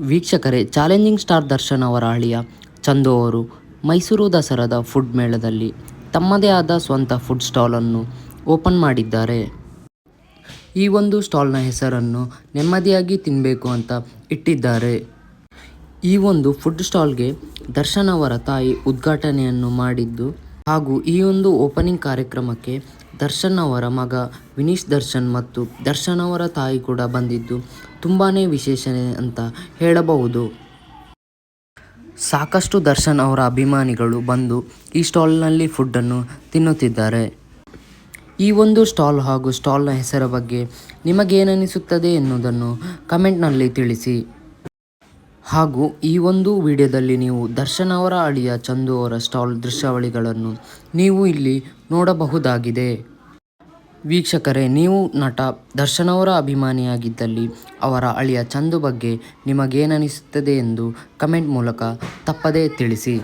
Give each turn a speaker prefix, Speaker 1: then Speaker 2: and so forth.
Speaker 1: ವೀಕ್ಷಕರೇ, challenging star Darshan ಅವರ ಅಳಿಯ ಚಂದು ಅವರು ಮೈಸೂರು ದಸರಾದ ಫುಡ್ ಮೇಳದಲ್ಲಿ ತಮ್ಮದೇ ಆದ ಸ್ವಂತ ಫುಡ್ ಸ್ಟಾಲನ್ನು ಓಪನ್ ಮಾಡಿದ್ದಾರೆ. ಈ ಒಂದು ಸ್ಟಾಲ್ನ ಹೆಸರನ್ನು ನೆಮ್ಮದಿಯಾಗಿ ತಿನ್ನಬೇಕು ಅಂತ ಇಟ್ಟಿದ್ದಾರೆ. ಈ ಒಂದು ಫುಡ್ ಸ್ಟಾಲ್ಗೆ ದರ್ಶನ್ ಅವರ ತಾಯಿ ಉದ್ಘಾಟನೆಯನ್ನು ಮಾಡಿದ್ದು ಹಾಗೂ ಈ ಒಂದು ಓಪನಿಂಗ್ ಕಾರ್ಯಕ್ರಮಕ್ಕೆ ದರ್ಶನ್ ಅವರ ಮಗ ವಿನೀಶ್ ದರ್ಶನ್ ಮತ್ತು ದರ್ಶನ್ ಅವರ ತಾಯಿ ಕೂಡ ಬಂದಿದ್ದು ತುಂಬಾ ವಿಶೇಷ ಅಂತ ಹೇಳಬಹುದು. ಸಾಕಷ್ಟು ದರ್ಶನ್ ಅವರ ಅಭಿಮಾನಿಗಳು ಬಂದು ಈ ಸ್ಟಾಲ್ನಲ್ಲಿ ಫುಡ್ಡನ್ನು ತಿನ್ನುತ್ತಿದ್ದಾರೆ. ಈ ಒಂದು ಸ್ಟಾಲ್ ಹಾಗೂ ಸ್ಟಾಲ್ನ ಹೆಸರ ಬಗ್ಗೆ ನಿಮಗೇನನಿಸುತ್ತದೆ ಎನ್ನುವುದನ್ನು ಕಮೆಂಟ್ನಲ್ಲಿ ತಿಳಿಸಿ. ಹಾಗೂ ಈ ಒಂದು ವಿಡಿಯೋದಲ್ಲಿ ನೀವು ದರ್ಶನ್ ಅವರ ಅಳಿಯ ಚಂದು ಅವರ ಸ್ಟಾಲ್ ದೃಶ್ಯಾವಳಿಗಳನ್ನು ನೀವು ಇಲ್ಲಿ ನೋಡಬಹುದಾಗಿದೆ. ವೀಕ್ಷಕರೇ, ನೀವು ನಟ ದರ್ಶನ್ ಅವರ ಅಭಿಮಾನಿಯಾಗಿದ್ದಲ್ಲಿ ಅವರ ಅಳಿಯ ಚಂದು ಬಗ್ಗೆ ನಿಮಗೇನನಿಸುತ್ತದೆ ಎಂದು ಕಮೆಂಟ್ ಮೂಲಕ ತಪ್ಪದೇ ತಿಳಿಸಿ.